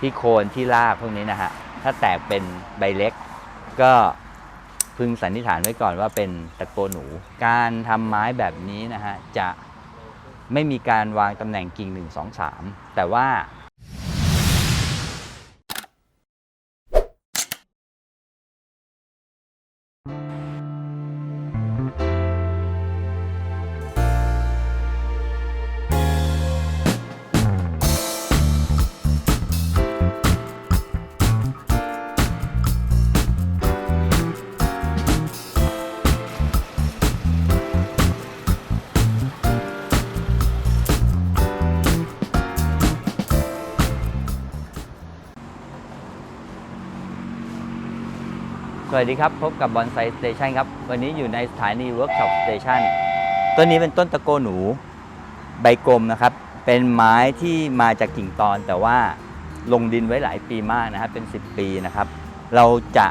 ที่โคนที่รากพวกนี้นะฮะ ถ้าแตกเป็นใบเล็ก ก็พึงสันนิษฐานไว้ก่อนว่าเป็นตะโกหนู การทำไม้แบบนี้นะฮะ จะไม่มีการวางตำแหน่งกิ่ง 1 2 3 แต่ว่า วัสดีครับ พบกับบอนไซสเตชันครับ วันนี้อยู่ในสถานีเวิร์กช็อปสเตชันต้นนี้เป็นต้นตะโกหนู ใบกลมนะครับ เป็นไม้ที่มาจากกิ่งตอนแต่ว่าลงดินไว้หลายปีมากนะครับ เป็น 10 ปีนะครับ เราจะ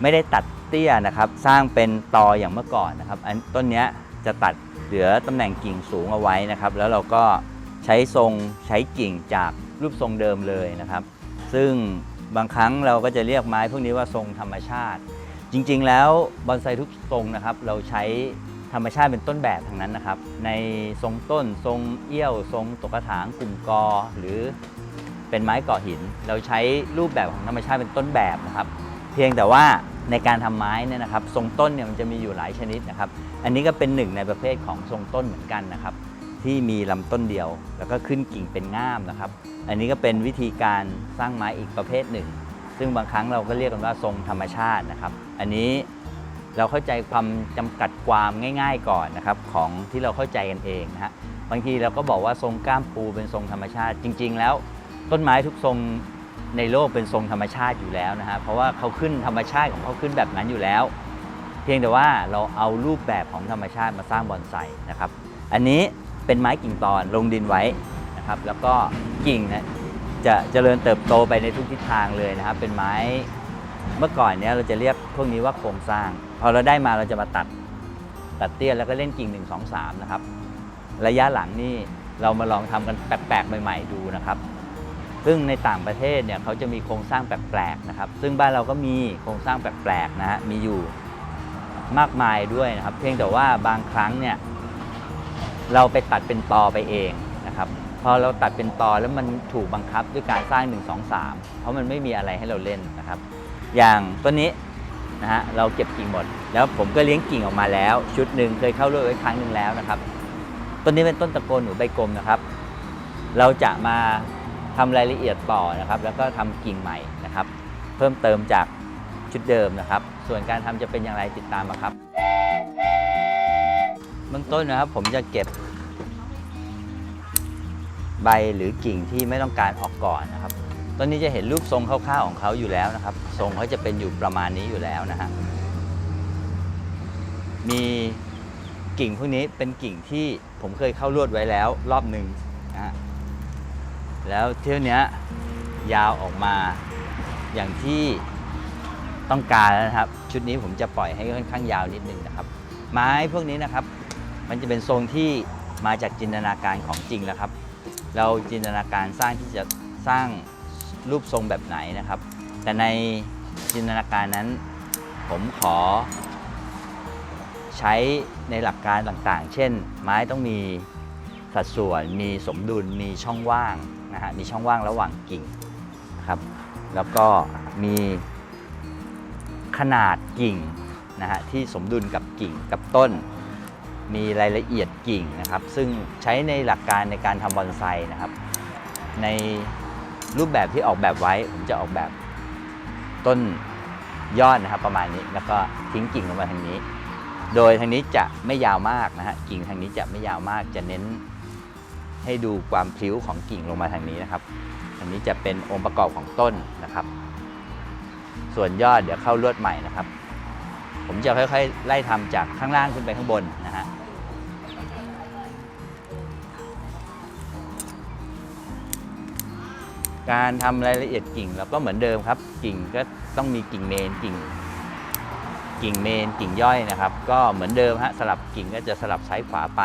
ไม่ได้ตัดเตี้ยนะครับ สร้างเป็นตออย่างเมื่อก่อนนะครับ อันต้นนี้จะตัดเหลือตำแหน่งกิ่งสูงเอาไว้นะครับ แล้วเราก็ใช้ทรงใช้กิ่งจากรูปทรงเดิมเลยนะครับ ซึ่งบางครั้งเราก็จะเรียกไม้พวกนี้ว่าทรงธรรมชาติ จริงๆ แล้วบอนไซทุกทรงนะครับ เราใช้ธรรมชาติเป็นต้นแบบทั้งนั้นนะครับ ในทรงต้นทรงเอี้ยว ทรงตกกระถางกลุ่มกอ หรือเป็นไม้ก่อหิน เราใช้รูปแบบของธรรมชาติเป็นต้นแบบนะครับ เพียงแต่ว่าในการทำไม้เนี่ยนะครับ ทรงต้นเนี่ยมันจะมีอยู่หลายชนิดนะครับ อันนี้ก็เป็นหนึ่งในประเภทของทรงต้นเหมือนกันนะครับ ที่มีลำต้นเดียว แล้วก็ขึ้นกิ่งเป็นง่ามนะครับ อันนี้ก็เป็นวิธีการสร้างไม้อีกประเภทหนึ่ง ซึ่งบางครั้งเราก็เรียกกันว่าทรงธรรมชาตินะครับ อันนี้เราเข้าใจความจำกัดความง่าย ๆ ก่อนนะครับของที่เราเข้าใจกันเองนะฮะบางทีเราก็บอกว่าทรงก้ามปูเป็นทรงธรรมชาติ จริง ๆ แล้วต้นไม้ทุกทรงในโลกเป็นทรงธรรมชาติอยู่แล้วนะฮะเพราะว่าเขาขึ้นธรรมชาติของเขาขึ้นแบบนั้นอยู่แล้ว เพียงแต่ว่าเราเอารูปแบบของธรรมชาติมาสร้างบอนไซนะครับ อันนี้เป็นไม้กิ่งตอนลงดินไว้นะครับ แล้วก็กิ่งนะจะเจริญเติบโตไปในทุกทิศทางเลยนะครับ เป็นไม้ เมื่อก่อนเนี้ยเราจะเรียกพวกนี้ว่าโครงสร้าง พอเราได้มาเราจะมาตัดตัดเตี้ยแล้วก็เล่นกิ่ง 1 2 3 นะครับ ระยะหลังนี่เรามาลองทำกันแปลกๆใหม่ ๆ ดูนะครับ ซึ่งในต่างประเทศเนี่ยเขาจะมีโครงสร้างแปลกๆนะครับ ซึ่งบ้านเราก็มีโครงสร้างแปลกๆนะฮะมีอยู่มากมายด้วยนะครับ เพียงแต่ว่าบางครั้งเนี่ยเราไปตัดเป็นตอไปเองนะครับพอเราตัดเป็นตอแล้วมันถูกบังคับด้วยการสร้าง 1 2 3 เพราะมันไม่มีอะไรให้เราเล่นนะครับ อย่างต้นนี้นะฮะเราเก็บกิ่งหมด แล้วผมก็เลี้ยงกิ่งออกมาแล้ว ชุดหนึ่งเคยเข้าร่วมไว้ครั้งหนึ่งแล้วนะครับต้นนี้เป็นต้นตะโกนหนูใบกลมนะครับ เราจะมาทำรายละเอียดต่อนะครับ แล้วก็ทำกิ่งใหม่นะครับ เพิ่มเติมจากชุดเดิมนะครับ ส่วนการทำจะเป็นอย่างไรติดตามมาครับเบื้องต้นนะครับ ผมจะเก็บใบหรือกิ่งที่ไม่ต้องการออกก่อนนะครับ ต้นนี้จะเห็นรูปทรงคร่าวๆของเขาอยู่แล้วนะครับ ทรงเขาจะเป็นอยู่ประมาณนี้อยู่แล้วนะฮะ มีกิ่งพวกนี้เป็นกิ่งที่ผมเคยเข้าลวดไว้แล้วรอบหนึ่งนะฮะ แล้วเที่ยวเนี้ยยาวออกมาอย่างที่ต้องการแล้วนะครับ ชุดนี้ผมจะปล่อยให้ค่อนข้างยาวนิดนึงนะครับ ไม้พวกนี้นะครับ มันจะเป็นทรงที่มาจากจินตนาการของจริงแล้วครับ เราจินตนาการสร้างที่จะสร้าง รูปทรงแบบไหนนะครับ แต่ในจินตนาการนั้นผมขอ ใช้ในหลักการต่างๆ เช่น ไม้ต้องมีสัดส่วน มีสมดุล มีช่องว่างนะฮะ มีช่องว่างระหว่างกิ่งครับ แล้วก็มีขนาดกิ่งนะฮะที่สมดุลกับกิ่งกับต้น มีรายละเอียดกิ่งนะครับ ซึ่งใช้ในหลักการในการทำบอนไซนะครับ ใน รูปแบบที่ออกแบบไว้ ผมจะออกแบบต้นยอดนะครับ ประมาณนี้แล้วก็ทิ้งกิ่งลงมาทางนี้ โดยทางนี้จะไม่ยาวมากนะฮะกิ่งทางนี้จะไม่ยาวมากจะเน้นให้ดูความพลิ้วของกิ่งลงมาทางนี้นะครับอันนี้จะเป็นองค์ประกอบของต้นนะครับ ส่วนยอดเดี๋ยวเข้าลวดใหม่นะครับ ผมจะค่อยๆ ไล่ทำจากข้างล่างขึ้นไปข้างบนนะฮะ การทำรายละเอียดกิ่งเราก็เหมือนเดิมครับ กิ่งก็ต้องมีกิ่งเมนกิ่ง กิ่งเมนกิ่งย่อยนะครับ ก็เหมือนเดิมฮะสลับกิ่งก็จะสลับซ้ายขวาไป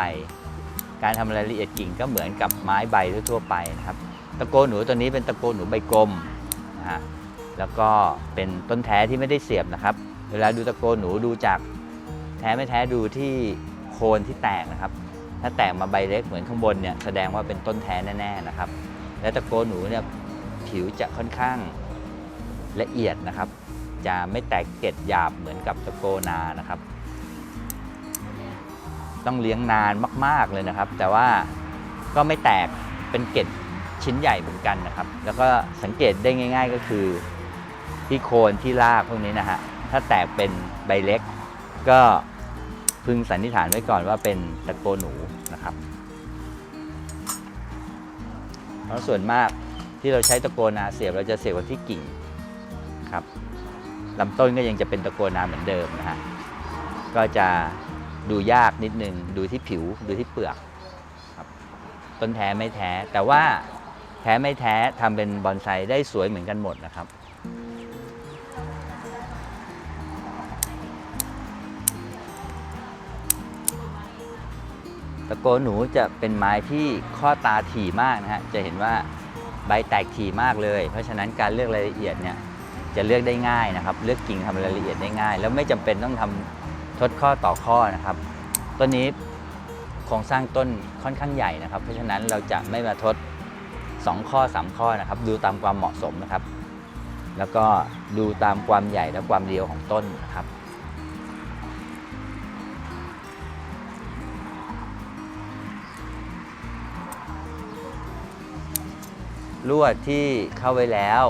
การทำรายละเอียดกิ่งก็เหมือนกับไม้ใบทั่วไปนะครับตตะโกหนูตัวนี้เป็นตะโกหนูใบกลมนะฮะแล้วก็เป็นต้นแท้ที่ไม่ได้เสียบนะครับ เวลาดูตะโกหนูดูจากแท้ไม่แท้ดูที่โคนที่แตกนะครับ ถ้าแตกมาใบเล็กเหมือนข้างบนเนี่ยแสดงว่าเป็นต้นแท้แน่ๆนะครับ และตะโกหนูเนี่ย ผิวจะค่อนข้างละเอียดนะครับ จะไม่แตกเกล็ดหยาบเหมือนกับตะโกนานะครับ ต้องเลี้ยงนานมาก ๆเลยนะครับ แต่ว่าก็ไม่แตกเป็นเกล็ดชิ้นใหญ่เหมือนกันนะครับ แล้วก็สังเกตได้ง่าย ๆ ก็คือที่โคนที่รากพวกนี้นะฮะถ้าแตกเป็นใบเล็ก ก็พึงสันนิษฐานไว้ก่อนว่าเป็นตะโกหนูนะครับเพราะส่วนมาก ที่เราใช้ตะโกนาเสียบเราจะเสียบไว้ที่กิ่งครับลำต้นก็ยังจะเป็นตะโกนาเหมือนเดิมนะฮะก็จะดูยากนิดนึงดูที่ผิวดูที่เปลือกครับต้นแท้ไม่แท้ แต่ว่าแท้ไม่แท้ทำเป็นบอนไซได้สวยเหมือนกันหมดนะครับตะโกหนูจะเป็นไม้ที่ข้อตาถี่มากนะฮะ จะเห็นว่า ใบแตกถี่มากเลย เพราะฉะนั้นการเลือกรายละเอียดเนี่ยจะเลือกได้ง่ายนะครับ เลือกกิ่งทำรายละเอียดได้ง่าย แล้วไม่จำเป็นต้องทำทดข้อต่อข้อนะครับ ต้นนี้โครงสร้างต้นค่อนข้างใหญ่นะครับ เพราะฉะนั้นเราจะไม่มาทด 2 ข้อ 3 ข้อนะครับ ดูตามความเหมาะสมนะครับ แล้วก็ดูตามความใหญ่และความเรียวของต้นนะครับ ลวดที่เข้าไว้แล้ว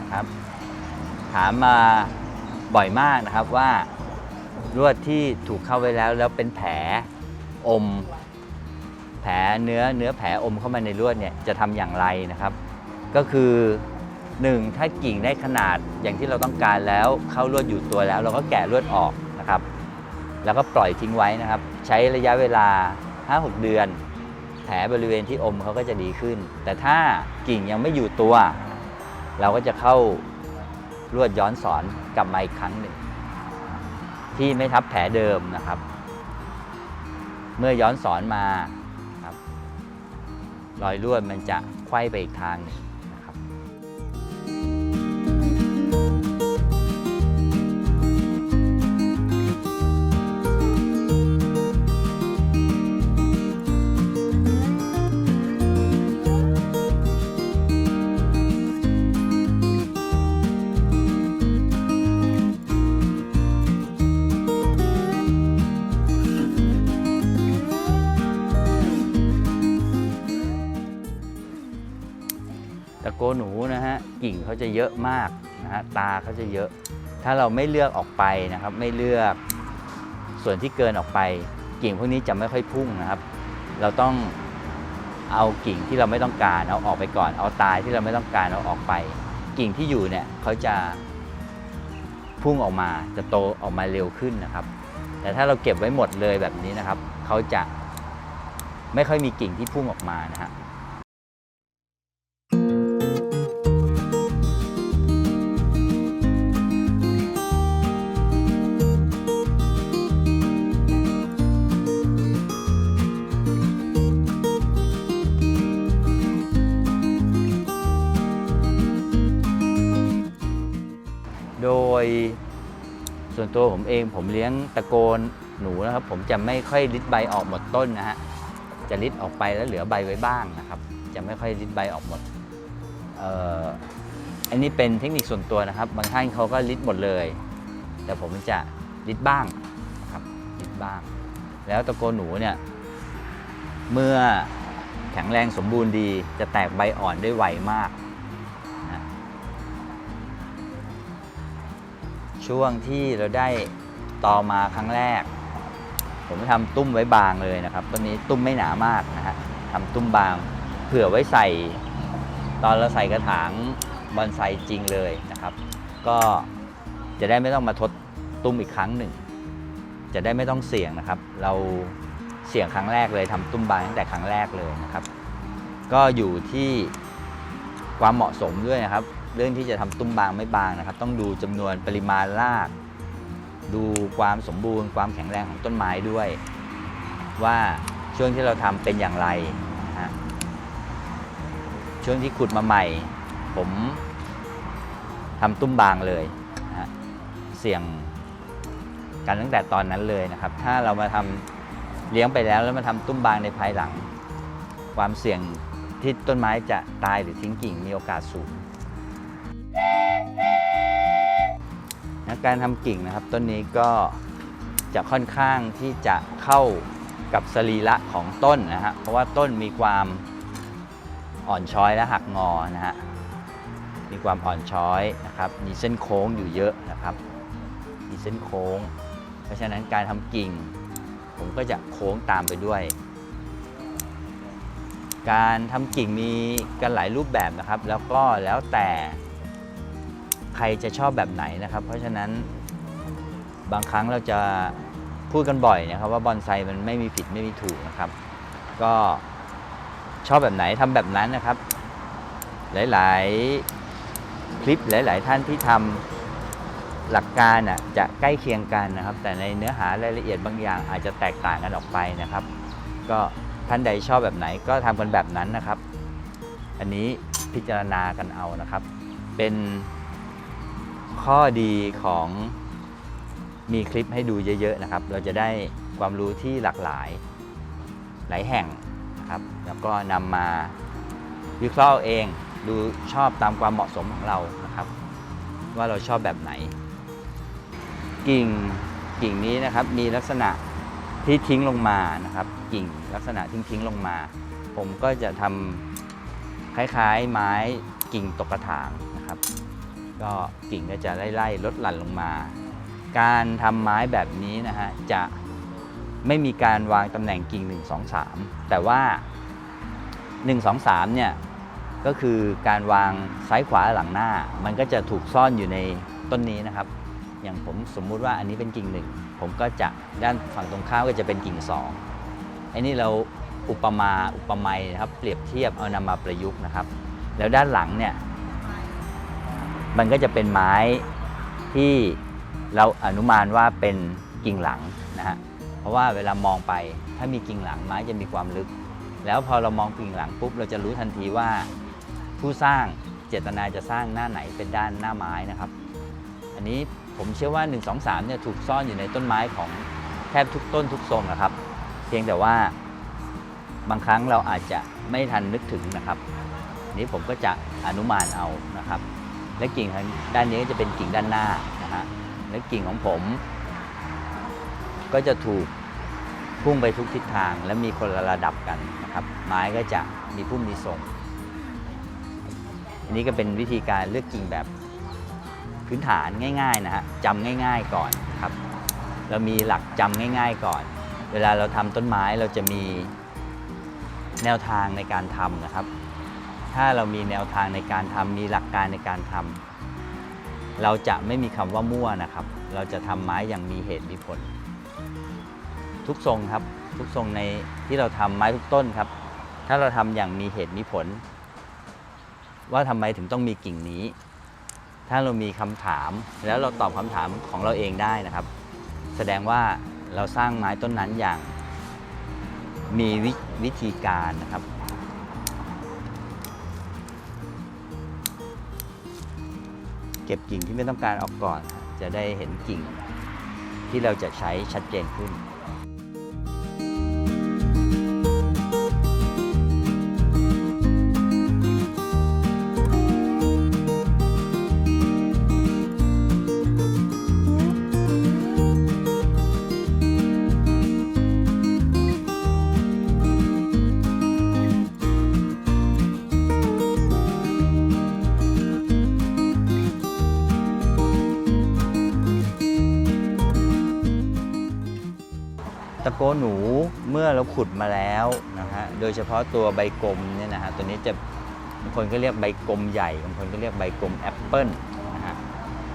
นะครับถามมาบ่อยมากนะครับว่าลวดที่ถูกเข้าไว้แล้วแล้วเป็นแผลอม แผลเนื้อเนื้อแผลอมเข้ามาในลวดเนี่ยจะทำอย่างไรนะครับ ก็คือ 1. ถ้ากิ่งได้ขนาดอย่างที่เราต้องการแล้วเข้าลวดอยู่ตัวแล้ว เราก็แกะลวดออกนะครับ แล้วก็ปล่อยทิ้งไว้นะครับ ใช้ระยะเวลา 5-6 เดือน แผลบริเวณที่อมเขาก็จะดีขึ้น แต่ถ้ากิ่งยังไม่อยู่ตัว เราก็จะเข้าลวดย้อนสอนกลับมาอีกครั้งหนึ่ง ที่ไม่ทับแผลเดิมนะครับ เมื่อย้อนสอนมาครับรอยลวดมันจะไขว้ไปอีกทางหนึ่ง โกหนูนะฮะกิ่งเขาจะเยอะมากนะฮะตาเขาจะเยอะ ถ้าเราไม่เลือกออกไปนะครับ ไม่เลือกส่วนที่เกินออกไป กิ่งพวกนี้จะไม่ค่อยพุ่งนะครับ เราต้องเอากิ่งที่เราไม่ต้องการเอาออกไปก่อน เอาตายที่เราไม่ต้องการเอาออกไป กิ่งที่อยู่เนี่ยเขาจะพุ่งออกมาจะโตออกมาเร็วขึ้นนะครับ แต่ถ้าเราเก็บไว้หมดเลยแบบนี้นะครับ เขาจะไม่ค่อยมีกิ่งที่พุ่งออกมานะฮะ ส่วนตัวผมเองผมเลี้ยงตะโกนหนูนะครับ ผมจะไม่ค่อยริดใบออกหมดต้นนะฮะจะริดออกไปแล้วเหลือใบไว้บ้างนะครับ จะไม่ค่อยริดใบออกหมดเอ่ออันนี้เป็นเทคนิคส่วนตัวนะครับ บางท่านเขาก็ริดหมดเลย แต่ผมจะริดบ้างนะครับริดบ้าง แล้วตะโกนหนูเนี่ยเมื่อแข็งแรงสมบูรณ์ดีจะแตกใบอ่อนได้ไวมาก ช่วงที่เราได้ตอมาครั้งแรก ผมทำตุ้มไว้บางเลยนะครับต้นนี้ตุ้มไม่หนามากนะฮะทำตุ้มบางเผื่อไว้ใส่ ตอนเราใส่กระถางบอนไซจริงเลยนะครับ ก็จะได้ไม่ต้องมาทดตุ้มอีกครั้งหนึ่ง จะได้ไม่ต้องเสี่ยงนะครับ เราเสี่ยงครั้งแรกเลยทำตุ้มบางตั้งแต่ครั้งแรกเลยนะครับ ก็อยู่ที่ความเหมาะสมด้วยนะครับ เรื่องที่จะทำตุ้มบางไม่บางนะครับ ต้องดูจำนวนปริมาณราก ดูความสมบูรณ์ ความแข็งแรงของต้นไม้ด้วย ว่าช่วงที่เราทำเป็นอย่างไรนะฮะช่วงที่ขุดมาใหม่ ผมทำตุ้มบางเลยนะฮะเสี่ยงกันตั้งแต่ตอนนั้นเลยนะครับ ถ้าเรามาทำเลี้ยงไปแล้วแล้วมาทำตุ้มบางในภายหลัง ความเสี่ยงที่ต้นไม้จะตายหรือทิ้งกิ่งมีโอกาสสูง การทำกิ่งนะครับ ต้นนี้ก็จะค่อนข้างที่จะเข้ากับสรีระของต้นนะฮะเพราะว่าต้นมีความอ่อนช้อยและหักงอนะฮะมีความอ่อนช้อยนะครับ มีเส้นโค้งอยู่เยอะนะครับ มีเส้นโค้ง เพราะฉะนั้นการทำกิ่ง ผมก็จะโค้งตามไปด้วย การทำกิ่งมีกันหลายรูปแบบนะครับ แล้วก็แล้วแต่ ใครจะชอบแบบไหนนะครับ เพราะฉะนั้นบางครั้งเราจะพูดกันบ่อยนะครับ ว่าบอนไซมันไม่มีผิดไม่มีถูกนะครับ ก็ชอบแบบไหนทำแบบนั้นนะครับ หลายๆคลิปหลาย ๆ ท่านที่ทำหลักการน่ะจะใกล้เคียงกันนะครับ แต่ในเนื้อหารายละเอียดบางอย่างอาจจะแตกต่างกันออกไปนะครับ ก็ท่านใดชอบแบบไหนก็ทำกันแบบนั้นนะครับ อันนี้พิจารณากันเอานะครับ เป็น ข้อดีของมีคลิปให้ดูเยอะ ๆ นะครับ เราจะได้ความรู้ที่หลากหลายหลายแห่งนะครับ แล้วก็นำมาวิเคราะห์เองดูชอบตามความเหมาะสมของเรานะครับ ว่าเราชอบแบบไหน กิ่งกิ่งนี้นะครับมีลักษณะที่ทิ้งลงมานะครับ กิ่งลักษณะทิ้งทิ้งลงมา ผมก็จะทำคล้ายๆไม้กิ่งตกกระถางนะครับ ก็กิ่งก็จะไล่ๆลดหลั่นลงมา การทำไม้แบบนี้นะฮะจะไม่มีการวางตำแหน่งกิ่ง 1 2 3 แต่ว่า 1 2 3เนี่ยก็คือการวางซ้ายขวาหลังหน้า มันก็จะถูกซ่อนอยู่ในต้นนี้นะครับ อย่างผมสมมุติว่าอันนี้เป็นกิ่งหนึ่งผมก็จะด้านฝั่งตรงข้ามก็จะเป็นกิ่งสองอ้นี่เราอุปมาอุปไมยนะครับ เปรียบเทียบเอานำมาประยุกต์นะครับ แล้วด้านหลังเนี่ย มันก็จะเป็นไม้ที่เราอนุมานว่าเป็นกิ่งหลังนะฮะเพราะว่าเวลามองไปถ้ามีกิ่งหลังไม้จะมีความลึก แล้วพอเรามองกิ่งหลังปุ๊บเราจะรู้ทันทีว่าผู้สร้างเจตนาจะสร้างหน้าไหนเป็นด้านหน้าไม้นะครับ อันนี้ผมเชื่อว่า 1 2 3เนี่ยถูกซ่อนอยู่ในต้นไม้ของแทบทุกต้นทุกทรงนะครับ เพียงแต่ว่าบางครั้งเราอาจจะไม่ทันนึกถึงนะครับอันนี้ผมก็จะอนุมานเอานะครับ และกิ่งทางด้านนี้ก็จะเป็นกิ่งด้านหน้านะฮะและกิ่งของผม ก็จะถูกพุ่งไปทุกทิศทางและมีคนละระดับกันนะครับ ไม้ก็จะมีพุ่มมีทรง อันนี้ก็เป็นวิธีการเลือกกิ่งแบบพื้นฐานง่ายๆนะฮะจำง่าย ๆก่อนครับ เรามีหลักจำง่าย ๆก่อน เวลาเราทำต้นไม้เราจะมีแนวทางในการทำนะครับ ถ้าเรามีแนวทางในการทำมีหลักการในการทำเราจะไม่มีคำว่ามั่วนะครับ เราจะทำไม้อย่างมีเหตุมีผล ทุกทรงครับทุกทรงในที่เราทำไม้ทุกต้นครับ ถ้าเราทำอย่างมีเหตุมีผล ว่าทำไมถึงต้องมีกิ่งนี้ ถ้าเรามีคำถามแล้วเราตอบคำถามของเราเองได้นะครับ แสดงว่าเราสร้างไม้ต้นนั้นอย่างมีววิธีการนะครับ เก็บกิ่งที่ไม่ต้องการออกก่อน จะได้เห็นกิ่งที่เราจะใช้ชัดเจนขึ้น มื่อเราขุดมาแล้วนะฮะโดยเฉพาะตัวใบกลมเนี่ยนะฮะตัวนี้จะบางคนก็เรียกใบกลมใหญ่บางคนก็เรียกใบกลมแอปเปิลนะฮะ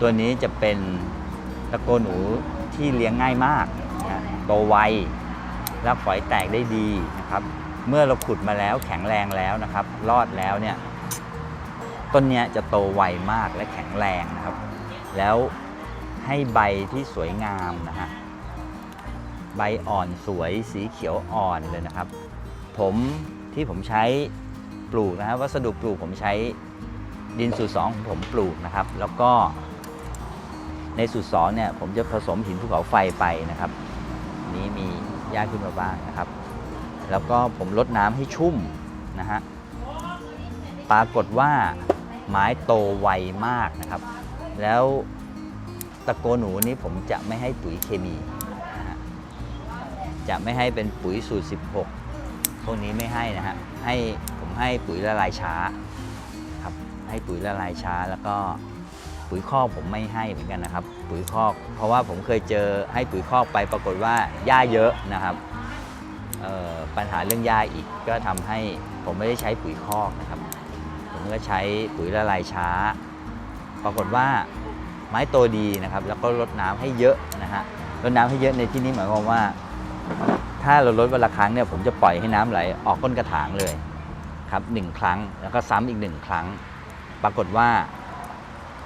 ตัวนี้จะเป็นตะโกหนูที่เลี้ยงง่ายมากนะโตไวรับฝอยแตกได้ดีนะครับเมื่อเราขุดมาแล้วแข็งแรงแล้วนะครับ รอดแล้วเนี่ยต้นเนี้ยจะโตไวมากและแข็งแรงนะครับ แล้วให้ใบที่สวยงามนะฮะ ใบอ่อนสวยสีเขียวอ่อนเลยนะครับ ผมที่ผมใช้ปลูกนะครับวัสดุปลูกผมใช้ดินสูตรสองของผมปลูกนะครับ แล้วก็ในสูตรสองเนี่ยผมจะผสมหินภูเขาไฟไปนะครับ นี้มีหญ้าขึ้นมาบ้างนะครับ แล้วก็ผมลดน้ำให้ชุ่มนะฮะปรากฏว่าไม้โตไวมากนะครับ แล้วตะโกหนูนี้ผมจะไม่ให้ปุ๋ยเคมี จะไม่ให้เป็นปุ๋ยสูตร 16 พวกนี้ไม่ให้นะฮะให้ผมให้ปุ๋ยละลายช้าครับให้ปุ๋ยละลายช้าแล้วก็ปุ๋ยคอกผมไม่ให้เหมือนกันนะครับ ปุ๋ยคอก เพราะว่าผมเคยเจอให้ปุ๋ยคอกไปปรากฏว่าหญ้าเยอะนะครับปัญหาเรื่องหญ้าอีกก็ทำให้ผมไม่ได้ใช้ปุ๋ยคอกนะครับ ผมก็ใช้ปุ๋ยละลายช้า ปรากฏว่าไม้โตดีนะครับ แล้วก็ลดน้ำให้เยอะนะฮะลดน้ำให้เยอะในที่นี้หมายความว่า ถ้าเราลดวันละครั้งเนี่ยผมจะปล่อยให้น้ำไหลออกก้นกระถางเลยครับหนึ่งครั้งแล้วก็ซ้ำอีกหนึ่งครั้ง ปรากฏว่า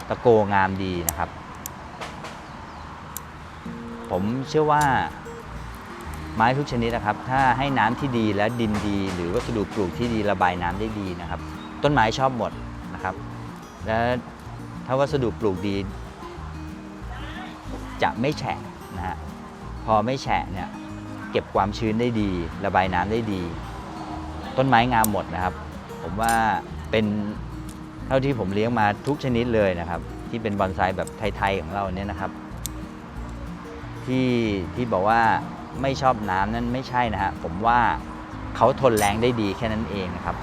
ตะโกงามดีนะครับ ผมเชื่อว่าไม้ทุกชนิดนะครับ ถ้าให้น้ำที่ดีและดินดี หรือวัสดุปลูกที่ดีระบายน้ำได้ดีนะครับ ต้นไม้ชอบหมดนะครับ และถ้าวัสดุปลูกดี จะไม่แฉะนะฮะพอไม่แฉะเนี่ย เก็บความชื้นได้ดี ระบายน้ำได้ดี ต้นไม้งามหมดนะครับ ผมว่าเป็นเท่าที่ผมเลี้ยงมาทุกชนิดเลยนะครับ ที่เป็นบอนไซแบบไทยๆของเราเนี่ยนะครับ ที่ที่บอกว่าไม่ชอบน้ำนั่นไม่ใช่นะฮะผมว่าเขาทนแรงได้ดีแค่นั้นเองนะครับ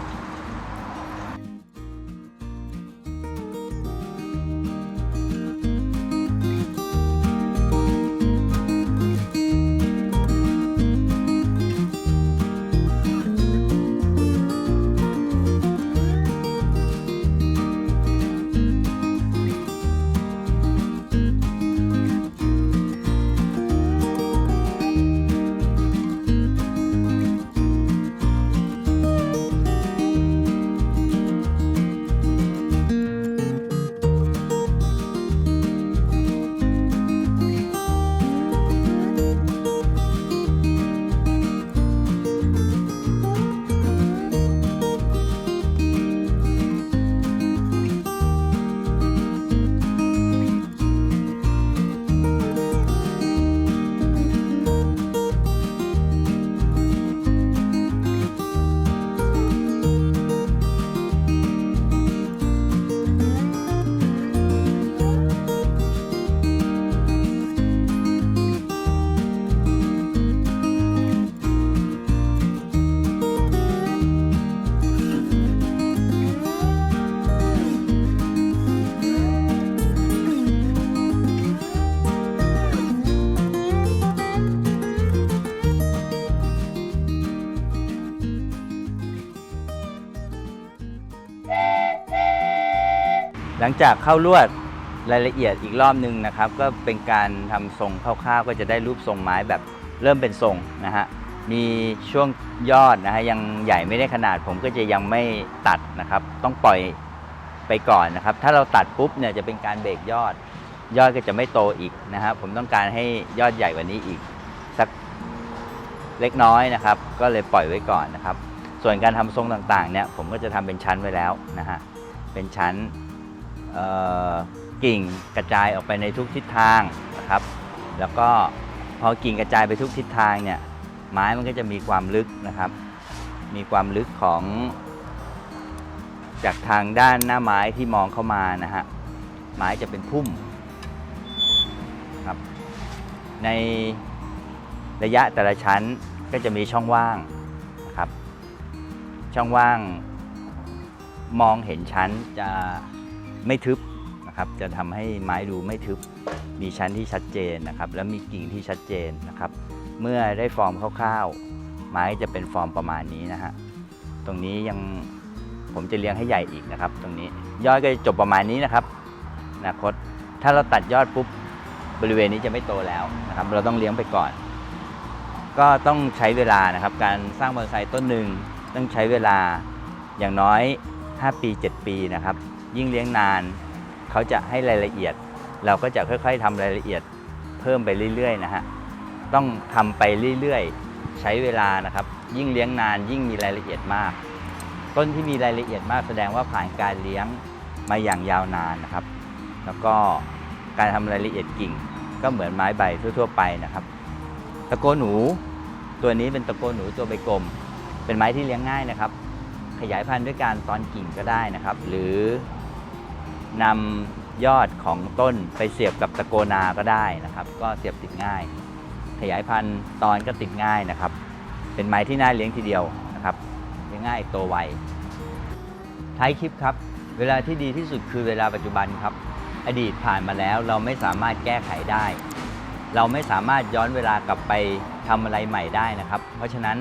งจากเข้าลวดรายละเอียดอีกรอบหนึ่งนะครับ ก็เป็นการทำทรงคร่าวๆก็จะได้รูปทรงไม้แบบเริ่มเป็นทรงนะฮะมีช่วงยอดนะฮะยังใหญ่ไม่ได้ขนาดผมก็จะยังไม่ตัดนะครับ ต้องปล่อยไปก่อนนะครับ ถ้าเราตัดปุ๊บเนี่ยจะเป็นการเบรกยอด ยอดก็จะไม่โตอีกนะฮะผมต้องการให้ยอดใหญ่กว่านี้อีก สักเล็กน้อยนะครับ ก็เลยปล่อยไว้ก่อนนะครับ ส่วนการทำทรงต่างๆเนี่ยผมก็จะทำเป็นชั้นไว้แล้วนะฮะเป็นชั้น กิ่งกระจายออกไปในทุกทิศทางนะครับ แล้วก็พอกิ่งกระจายไปทุกทิศทางเนี่ยไม้มันก็จะมีความลึกนะครับ มีความลึกของ จากทางด้านหน้าไม้ที่มองเข้ามานะฮะไม้จะเป็นพุ่มครับในระยะแต่ละชั้นก็จะมีช่องว่างนะครับ ช่องว่างมองเห็นชั้นจะ ไม่ทึบนะครับจะทำให้ไม้ดูไม่ทึบ มีชั้นที่ชัดเจนนะครับ แล้วมีกิ่งที่ชัดเจนนะครับ เมื่อได้ฟอร์มคร่าวๆ ไม้จะเป็นฟอร์มประมาณนี้นะฮะตรงนี้ยังผมจะเลี้ยงให้ใหญ่อีกนะครับ ตรงนี้ยอดก็จะจบประมาณนี้นะครับอนาคตถ้าเราตัดยอดปุ๊บบริเวณนี้จะไม่โตแล้วนะครับ เราต้องเลี้ยงไปก่อน ก็ต้องใช้เวลานะครับ การสร้างบอนไซต้นหนึ่งต้องใช้เวลาอย่างน้อย 5 ปี 7 ปีนะครับ ยิ่งเลี้ยงนาน เขาจะให้รายละเอียด เราก็จะค่อย ๆทำรายละเอียดเพิ่มไปเรื่อยๆนะฮะต้องทำไปเรื่อยๆ ใช้เวลานะครับ ยิ่งเลี้ยงนานยิ่งมีรายละเอียดมาก ต้นที่มีรายละเอียดมากแสดงว่าผ่านการเลี้ยงมาอย่างยาวนานนะครับ แล้วก็การทำรายละเอียดกิ่งก็เหมือนไม้ใบทั่ว ๆ ไปนะครับ ตะโกหนูตัวนี้เป็นตะโกหนูตัวใบกลม เป็นไม้ที่เลี้ยงง่ายนะครับ ขยายพันธุ์ด้วยการตอนกิ่งก็ได้นะครับ หรือ นำยอดของต้นไปเสียบกับตะโกนาก็ได้นะครับ ก็เสียบติดง่าย ขยายพันธุ์ตอนก็ติดง่ายนะครับ เป็นไม้ที่น่าเลี้ยงทีเดียวนะครับเลี้ยงง่ายโตไวท้ายคลิปครับ เวลาที่ดีที่สุดคือเวลาปัจจุบันครับ อดีตผ่านมาแล้วเราไม่สามารถแก้ไขได้ เราไม่สามารถย้อนเวลากลับไปทำอะไรใหม่ได้นะครับ เพราะฉะนั้น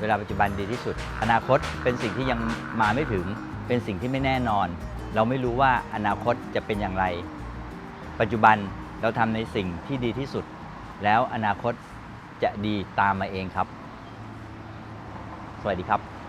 เวลาปัจจุบันดีที่สุด อนาคตเป็นสิ่งที่ยังมาไม่ถึง เป็นสิ่งที่ไม่แน่นอน เราไม่รู้ว่าอนาคตจะเป็นอย่างไร ปัจจุบันเราทำในสิ่งที่ดีที่สุด แล้วอนาคตจะดีตามมาเองครับ สวัสดีครับ